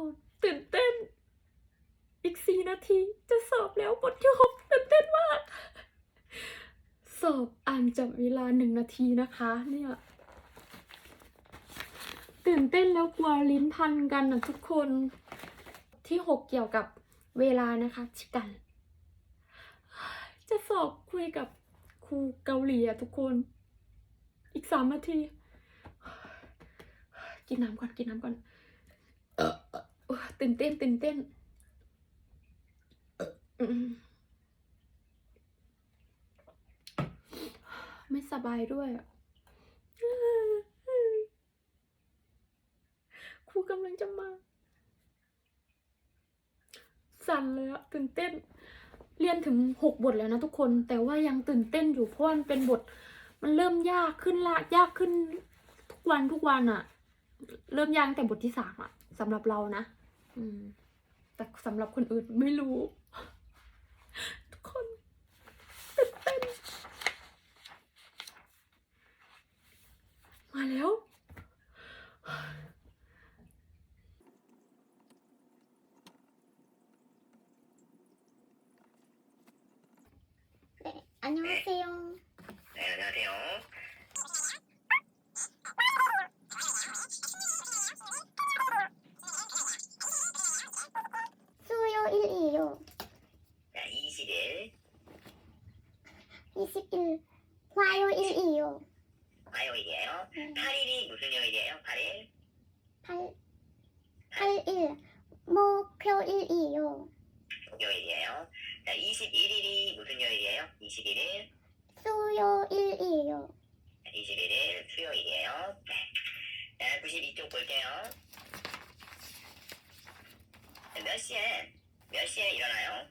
คนตื่นเต้น อีกสี่นาทีจะสอบแล้วบทที่หกตื่นเต้นมาก สอบอ่านจับเวลาหนึ่งนาทีนะคะ เนี่ยตื่นเต้นแล้วกลัวลิ้นพันกันนะทุกคนที่หกเกี่ยวกับเวลานะคะชิกัน จะสอบคุยกับครูเกาหลีอะทุกคน อีกสามนาที กินน้ำก่อนกินน้ำก่อน เออเอ่อเออ ตื่นเต้นตื่นเต้นไม่สบายด้วยครูกำลังจะมา สั่นเลยอะตื่นเต้น เรียนถึงหกบทแล้วนะทุกคน แต่ว่ายังตื่นเต้นอยู่เพราะมันเป็นบท มันเริ่มยากขึ้นละยากขึ้น ทุกวันทุกวันอะเริ่มยากแต่บทที่สามอะสำหรับเรานะ อืม แต่สำหรับคนอื่นไม่รู้ ทุกคนตื่นเต้น มาแล้ว 네, 안녕하세요. 요. 20일 화요일이에요. 화요일이에요. 음. 8일이 무슨 요일이에요? 8일? 8, 8일 목요일이에요. 목요일이에요. 자, 21일이 무슨 요일이에요? 21일? 수요일이에요. 21일 수요일이에요. 네. 자, 92쪽 볼게요. 자, 몇 시에, 몇 시에 일어나요?